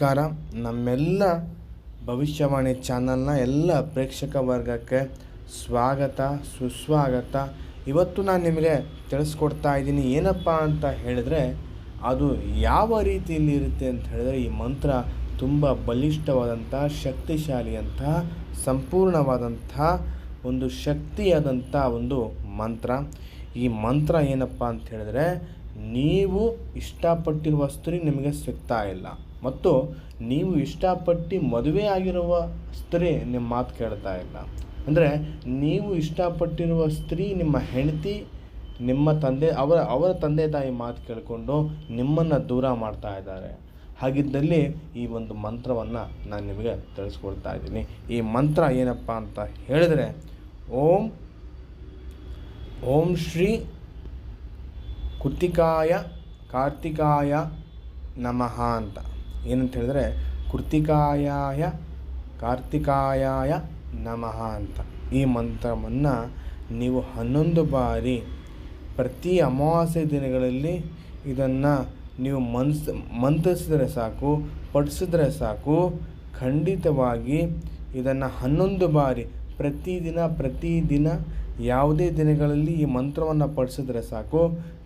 ನಮಸ್ಕಾರ. ನಮ್ಮೆಲ್ಲ ಭವಿಷ್ಯವಾಣಿ ಚಾನಲ್ನ ಎಲ್ಲ ಪ್ರೇಕ್ಷಕ ವರ್ಗಕ್ಕೆ ಸ್ವಾಗತ, ಸುಸ್ವಾಗತ. ಇವತ್ತು ನಾನು ನಿಮಗೆ ತಿಳಿಸ್ಕೊಡ್ತಾ ಇದ್ದೀನಿ. ಏನಪ್ಪ ಅಂತ ಹೇಳಿದ್ರೆ, ಅದು ಯಾವ ರೀತಿಯಲ್ಲಿ ಇರುತ್ತೆ ಅಂತ ಹೇಳಿದ್ರೆ, ಈ ಮಂತ್ರ ತುಂಬ ಬಲಿಷ್ಠವಾದಂಥ ಶಕ್ತಿಶಾಲಿಯಂತಹ ಸಂಪೂರ್ಣವಾದಂಥ ಒಂದು ಶಕ್ತಿಯಾದಂಥ ಒಂದು ಮಂತ್ರ. ಈ ಮಂತ್ರ ಏನಪ್ಪ ಅಂತ ಹೇಳಿದ್ರೆ, ನೀವು ಇಷ್ಟಪಟ್ಟಿರುವ ಸ್ತ್ರೀ ನಿಮಗೆ ಸಿಗ್ತಾ ಇಲ್ಲ. ಮತ್ತು ನೀವು ಇಷ್ಟಪಟ್ಟು ಮದುವೆ ಆಗಿರುವ ಸ್ತ್ರೀ ನಿಮ್ಮ ಮಾತು ಕೇಳ್ತಾ ಇಲ್ಲ. ಅಂದರೆ ನೀವು ಇಷ್ಟಪಟ್ಟಿರುವ ಸ್ತ್ರೀ ನಿಮ್ಮ ಹೆಂಡತಿ, ನಿಮ್ಮ ತಂದೆ, ಅವರ ಅವರ ತಂದೆ ತಾಯಿ ಮಾತು ಕೇಳಿಕೊಂಡು ನಿಮ್ಮನ್ನು ದೂರ ಮಾಡ್ತಾ ಇದ್ದಾರೆ. ಹಾಗಿದ್ದಲ್ಲಿ ಈ ಒಂದು ಮಂತ್ರವನ್ನು ನಾನು ನಿಮಗೆ ತಿಳಿಸ್ಕೊಡ್ತಾ ಇದ್ದೀನಿ. ಈ ಮಂತ್ರ ಏನಪ್ಪ ಅಂತ ಹೇಳಿದರೆ, ಓಂ ಓಂ ಶ್ರೀ ಕುತ್ತಿಕಾಯ ಕಾರ್ತಿಕಾಯ ನಮಃ ಅಂತ. ಏನಂತ ಹೇಳಿದ್ರೆ ಕೃತಿಕಾಯಾಯ ಕಾರ್ತಿಕಾಯಾಯ ನಮಃ ಅಂತ. ಈ ಮಂತ್ರವನ್ನು ನೀವು ಹನ್ನೊಂದು ಬಾರಿ ಪ್ರತಿ ಅಮಾವಾಸ್ಯೆ ದಿನಗಳಲ್ಲಿ ಇದನ್ನು ನೀವು ಮನ್ಸ್, ಮಂತ್ರಿಸಿದ್ರೆ ಸಾಕು ಪಡಿಸಿದ್ರೆ ಸಾಕು, ಖಂಡಿತವಾಗಿ ಇದನ್ನು ಹನ್ನೊಂದು ಬಾರಿ ಪ್ರತಿದಿನ ಪ್ರತಿದಿನ ಯಾವುದೇ ದಿನಗಳಲ್ಲಿ ಈ ಮಂತ್ರವನ್ನು ಪಡಿಸಿದ್ರೆ ಸಾಕು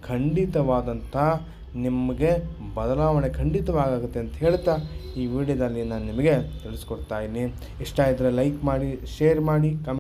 ಖಂಡಿತವಾದಂಥ ನಿಮಗೆ ಬದಲಾವಣೆ ಖಂಡಿತವಾಗುತ್ತೆ ಅಂತ ಹೇಳ್ತಾ ಈ ವಿಡಿಯೋದಲ್ಲಿ ನಾನು ನಿಮಗೆ ತಿಳಿಸ್ಕೊಡ್ತಾ ಇದ್ದೀನಿ. ಇಷ್ಟ ಇದ್ದರೆ ಲೈಕ್ ಮಾಡಿ ಶೇರ್ ಮಾಡಿ ಕಮೆಂಟ್